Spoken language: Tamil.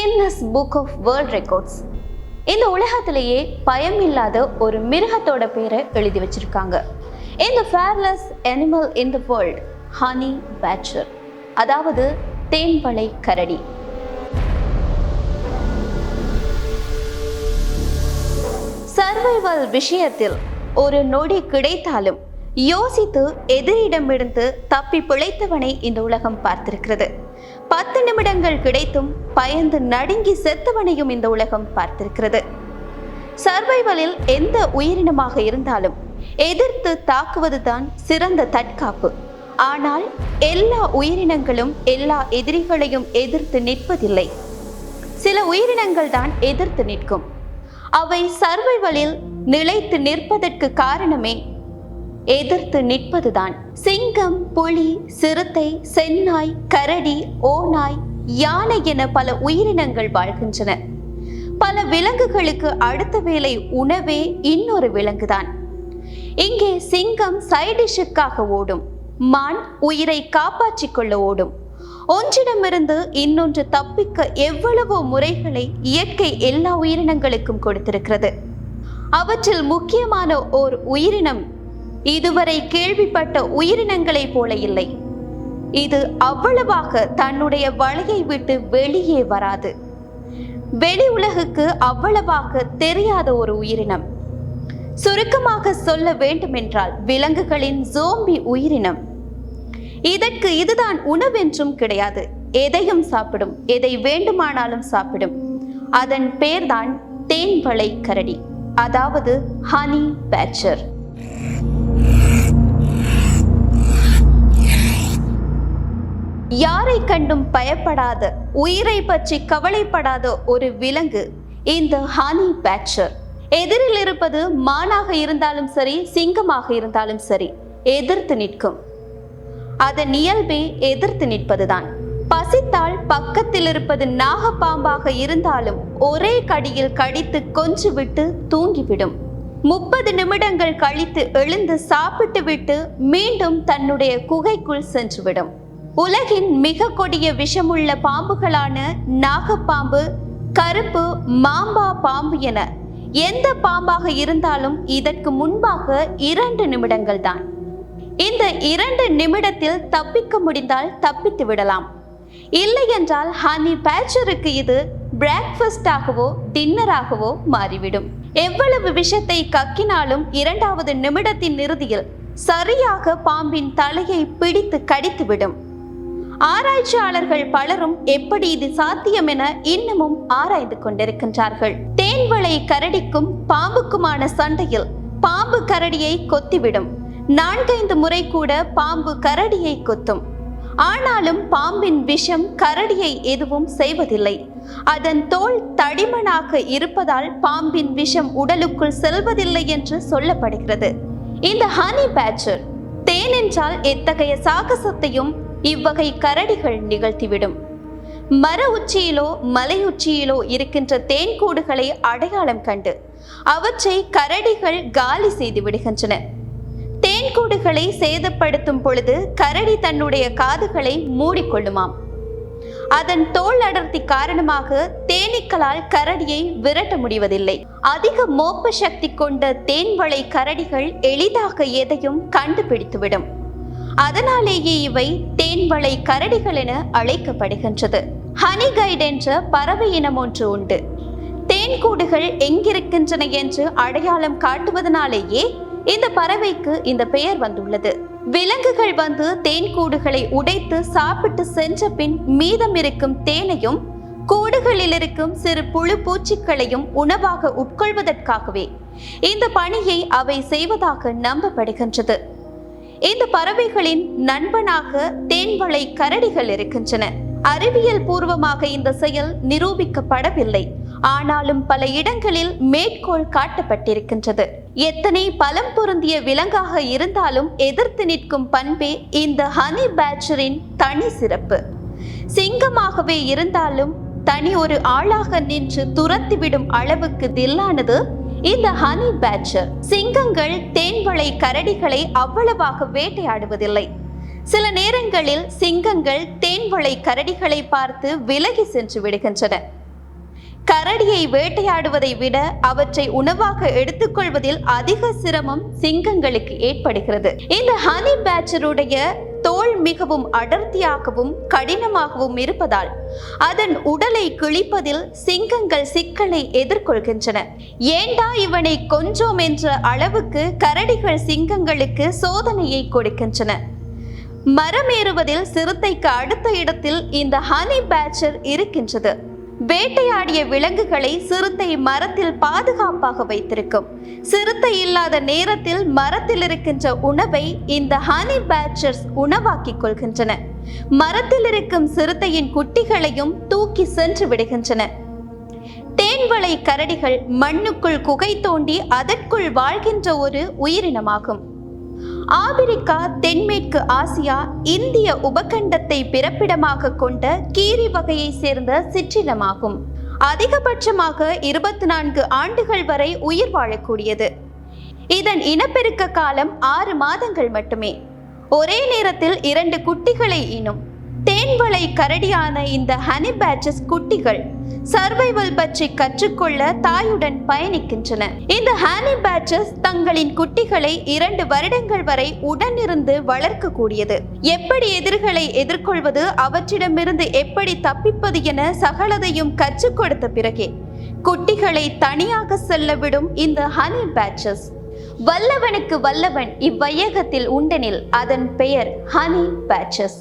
Guinness book of world records இந்த உலகத்திலேயே பயம் இல்லாத ஒரு மிருகத்தோட பேரை எழுதி வச்சிருக்காங்க. இந்த fearless animal in the world honey badger அதாவது தேன்பழை கரடி. சர்வைவல் விஷயத்தில் ஒரு நொடி கிடைத்தாலும் யோசித்து எதிரிடமிருந்து தப்பி பிழைத்தவனை இந்த உலகம் பார்த்திருக்கிறது. பத்து நிமிடங்கள் கிடைத்தும் பயந்து நடுங்கி செத்தவனையும் இந்த உலகம் பார்த்திருக்கிறது. சர்வைவலில் எந்த உயிரினமாக இருந்தாலும் எதிர்த்து தாக்குவதுதான் சிறந்த தற்காப்பு. ஆனால் எல்லா உயிரினங்களும் எல்லா எதிரிகளையும் எதிர்த்து நிற்பதில்லை. சில உயிரினங்கள் தான் எதிர்த்து நிற்கும். அவை சர்வைவலில் நிலைத்து நிற்பதற்கு காரணமே எதிர்த்து நிற்பதுதான். சிங்கம் புலி சிறுத்தை செந்நாய் கரடி ஓநாய் யானை என பல உயிரினங்கள் வாழ்கின்றன. பல விலங்குகளுக்கு அடுத்த வேலை உணவே இன்னொரு விலங்குதான். இங்கே சிங்கம் சைடிஷுக்காக ஓடும். மான் உயிரை காப்பாற்றிக் கொள்ள ஓடும். ஒன்றிடமிருந்து இன்னொன்று தப்பிக்க எவ்வளவோ முறைகளை இயற்கை எல்லா உயிரினங்களுக்கும் கொடுத்திருக்கிறது. அவற்றில் முக்கியமான ஓர் உயிரினம் இதுவரை கேள்விப்பட்ட உயிரினங்களைப் போல இல்லை. இது அவ்வளவாக தன்னுடைய வலையை விட்டு வெளியே வராது. வெளி உலகுக்கு அவ்வளவாக தெரியாத ஒரு உயிரினம். சுருக்கமாக சொல்ல வேண்டுமென்றால் விலங்குகளின் ஜோம்பி உயிரினம். இதற்கு இதுதான் உணவென்றும் கிடையாது. எதையும் சாப்பிடும் எதை வேண்டுமானாலும் சாப்பிடும். அதன் பேர்தான் தேன்வளை கரடி அதாவது ஹனி பேச்சர் கண்டும் பயப்படாத உயிரை பற்றி கவலைப்படாத ஒரு விலங்கு இந்த ஹானி பேச்சர் எதிரில் இருப்பது மானாக இருந்தாலும் சரி சிங்கமாக இருந்தாலும் சரி எதிர்த்து நிற்கும். அதன் இயல்பே எதிர்த்து நிற்பதுதான். பசித்தால் பக்கத்தில் இருப்பது நாகப்பாம்பாக இருந்தாலும் ஒரே கடியில் கடித்து கொஞ்சு விட்டு தூங்கிவிடும். முப்பது நிமிடங்கள் கழித்து எழுந்து சாப்பிட்டு விட்டு மீண்டும் தன்னுடைய குகைக்குள் சென்றுவிடும். உலகின் மிக கொடிய விஷமுள்ள பாம்புகளான நாகப்பாம்பு கருப்பு மாம்பா பாம்பு என எந்த பாம்பாக இருந்தாலும் இதற்கு முன்பாக இரண்டு நிமிடங்கள் தான் இந்த இரண்டு நிமிடத்தில் தப்பிக்க முடிந்தால் தப்பித்து விடலாம். இல்லை என்றால் ஹனி பேச்சருக்கு இது பிரேக்ஃபாஸ்டாகவோ டின்னராகவோ மாறிவிடும். எவ்வளவு விஷத்தை கக்கினாலும் இரண்டாவது நிமிடத்தின் இறுதியில் சரியாக பாம்பின் தலையை பிடித்து கடித்துவிடும். ஆராய்ச்சியாளர்கள் பலரும் எப்படி இது சாத்தியம் என இன்னமும் ஆராய்ந்து கொண்டிருக்கின்றார்கள். தேன்வளை கரடிக்கும் பாம்புக்குமான சண்டையில் பாம்பு கரடியை கொத்திவிடும். நான்கைந்து முறை கூட பாம்பு கரடியை கொத்தும். ஆனாலும் பாம்பின் விஷம் கரடியை எதுவும் செய்வதில்லை. அதன் தோல் தடிமனாக இருப்பதால் பாம்பின் விஷம் உடலுக்குள் செல்வதில்லை என்று சொல்லப்படுகிறது. இந்த ஹனி பேச்சர் தேன் என்றால் எத்தகைய சாகசத்தையும் இவ்வகை கரடிகள் நிகழ்த்திவிடும். மர உச்சியிலோ மலை உச்சியிலோ இருக்கின்ற தேன்கூடுகளை அடையாளம் கண்டு அவற்றை கரடிகள் காலி செய்து விடுகின்றன. தேன்கூடுகளை சேதப்படுத்தும் பொழுது கரடி தன்னுடைய காதுகளை மூடிக்கொள்ளுமாம். அதன் தோல் அடர்த்தி காரணமாக தேனீக்களால் கரடியை விரட்ட முடிவதில்லை. அதிக மோப்ப சக்தி கொண்ட தேன்வளை கரடிகள் எளிதாக எதையும் கண்டுபிடித்துவிடும். அதனாலேயே இவை தேன்வளை கரடிகள் என அழைக்கப்படுகின்றது. ஹனிகைட் என்ற பறவை இனம் ஒன்று உண்டு. தேன்கூடுகள் எங்கிருக்கின்றன என்று அடையாளம் காட்டுவதனாலேயே இந்த பறவைக்கு இந்த பெயர் வந்துள்ளது. விலங்குகள் வந்து தேன்கூடுகளை உடைத்து சாப்பிட்டு சென்ற பின் மீதம் இருக்கும் தேனையும் கூடுகளில் இருக்கும் சிறு புழு பூச்சிகளையும் உணவாக உட்கொள்வதற்காகவே இந்த பணியை அவை செய்வதாக நம்பப்படுகின்றது. இந்த பறவைகளின் நண்பனாக தேன்வளை கரடிகள் இருக்கின்றன. அறிவியல் பூர்வமாக இந்த செயல் நிரூபிக்கப்படவில்லை. ஆனாலும் பல இடங்களில் மேற்கோள் காட்டப்பட்டிருக்கின்றது. எத்தனை பலம் பொருந்திய விலங்காக இருந்தாலும் எதிர்த்து நிற்கும் பண்பே இந்த ஹனி பேச்சரின் தனி சிறப்பு. சிங்கமாகவே இருந்தாலும் தனி ஒரு ஆளாக நின்று துரத்திவிடும் அளவுக்கு தில்லானது இந்த ஹனி பேட்சர் சிங்கங்கள் தேன்வளை கரடிகளை அவ்வளவாக வேட்டையாடுவதில்லை. சில நேரங்களில் சிங்கங்கள் தேன்வளை கரடிகளை பார்த்து விலகி சென்று விடுகின்றன. கரடியை வேட்டையாடுவதை விட அவற்றை உணவாக எடுத்துக்கொள்வதில் அதிக சிரமம் சிங்கங்களுக்கு ஏற்படுகிறது. இந்த ஹனி பேச்சருடைய தோல் மிகவும் அடர்த்தியாகவும் கடினமாகவும் இருப்பதால் அதன் உடலை கிழிப்பதில் சிங்கங்கள் சிக்கலை எதிர்கொள்கின்றன. ஏண்டா இவனை கொஞ்சோம் என்ற அளவுக்கு கரடிகள் சிங்கங்களுக்கு சோதனையை கொடுக்கின்றன. மரமேறுவதில் சிறுத்தைக்கு அடுத்த இடத்தில் இந்த ஹனி பேச்சர் இருக்கின்றது. வேட்டையாடிய விலங்குகளை சிறுத்தை மரத்தில் பாதுகாப்பாக வைத்திருக்கும். சிறுத்தை இல்லாத நேரத்தில் மரத்தில் இருக்கின்ற உணவை இந்த ஹனி பேச்சர்ஸ் உணவாக்கிக் கொள்கின்றன. மரத்தில் இருக்கும் சிறுத்தையின் குட்டிகளையும் தூக்கி சென்று விடுகின்றன. தேன்வளை கரடிகள் மண்ணுக்குள் குகை தோண்டி அதற்குள் வாழ்கின்ற ஒரு உயிரினமாகும். ஆபிரிக்கா தென்மேற்கு ஆசியா இந்திய உபகண்டத்தை பிறப்பிடமாக கொண்ட கீரி வகையை சேர்ந்த சிற்றினமாகும். அதிகபட்சமாக இருபத்தி நான்கு ஆண்டுகள் வரை உயிர் வாழக்கூடியது. இதன் இனப்பெருக்க காலம் ஆறு மாதங்கள் மட்டுமே. ஒரே நேரத்தில் இரண்டு குட்டிகளை ஈனும். தேன்வளை கரடியான இந்த ஹனி பேச்சஸ் குட்டிகள் சர்வைவல் பற்றி கற்றுக்கொள்ள தாயுடன் பயணிக்கின்றன. இந்த ஹனி பேட்சஸ் தங்களின் குட்டிகளை இரண்டு வருடங்கள் வரை உடனிருந்து வளர்க்கக்கூடியது. எப்படி எதிர்களை எதிர்கொள்வது அவற்றிடமிருந்து எப்படி தப்பிப்பது என சகலதையும் கற்றுக் கொடுத்த பிறகே குட்டிகளை தனியாக செல்ல விடும் இந்த ஹனி பேட்சஸ். வல்லவனுக்கு வல்லவன் இவ்வையகத்தில் உண்டெனில் அதன் பெயர் ஹனி பேட்சஸ்.